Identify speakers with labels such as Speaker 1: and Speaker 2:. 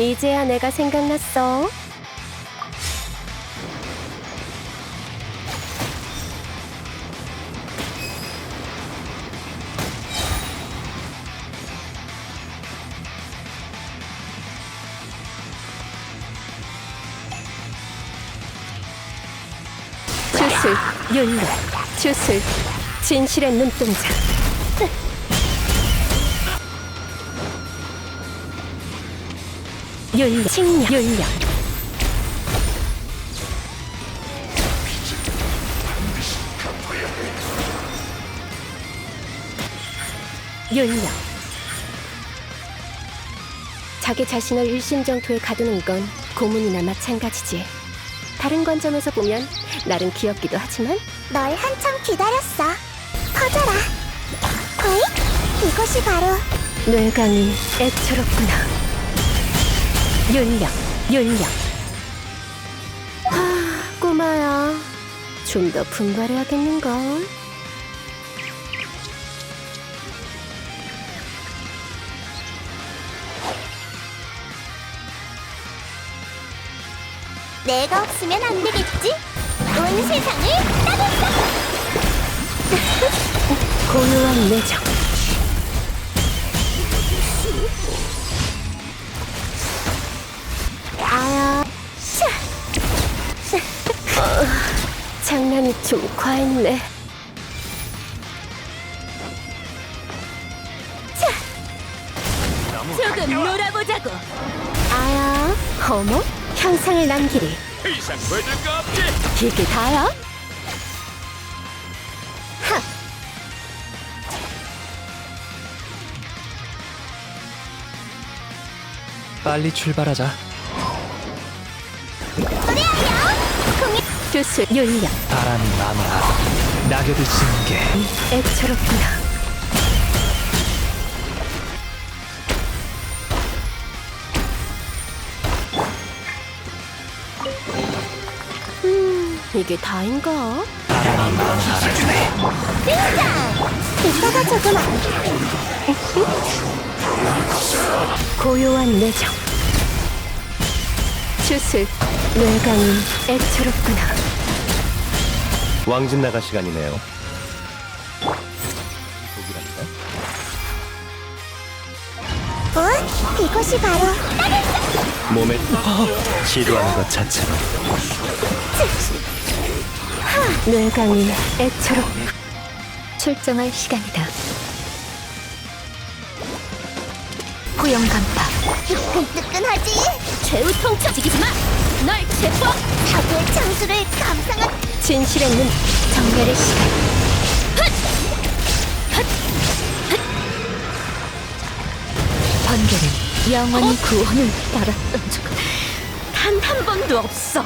Speaker 1: 이제야 내가 생각났어. 윤력, 주술, 진실의 눈동자. 윤력, 칭력, 윤력. 윤력. 자기 자신을 일심정토에 가두는 건 고문이나 마찬가지지. 다른 관점에서 보면 나름 귀엽기도 하지만
Speaker 2: 널 한참 기다렸어. 퍼져라. 어이? 이것이 바로
Speaker 1: 뇌강이 애처롭구나. 윤력, 윤력. 하, 꼬마야. 좀 더 분발해야겠는걸.
Speaker 2: 내가 없으면 안 되겠지? 온 세상을 따뜻
Speaker 1: 고요한 내정. 장난이 좀 과했네.
Speaker 2: 조금 놀아보자고.
Speaker 1: 아야. 어머? 향상을 남기리.
Speaker 3: 이상 보여줄 거 없지?
Speaker 1: 이게 다야? 하!
Speaker 3: 빨리 출발하자.
Speaker 1: 주술 윤력
Speaker 3: 바람이 마음을 낙엽이 지는 게
Speaker 1: 애처롭구나. 음, 이게 다인가?
Speaker 3: 바람이 마음을 알아주네.
Speaker 2: 이따가 조금 안
Speaker 1: 고요한 내정. 주술 뇌강이 애처롭구나.
Speaker 3: 왕집 나갈 시간이네요.
Speaker 2: 어? 이것이 바로
Speaker 3: 몸에 시도하는 것 자체로
Speaker 1: 뇌강이 애처롭. 출정할 시간이다. 고용 간파.
Speaker 2: 뜨끈뜨끈하지?
Speaker 1: 최후 통첩 지키지 마. 널 제법
Speaker 2: 사고의 창수를 감상한
Speaker 1: 진실의 눈 정멸의 시간. 번개는 영원히 구원을 따랐던 적. 단 한 번도 없어.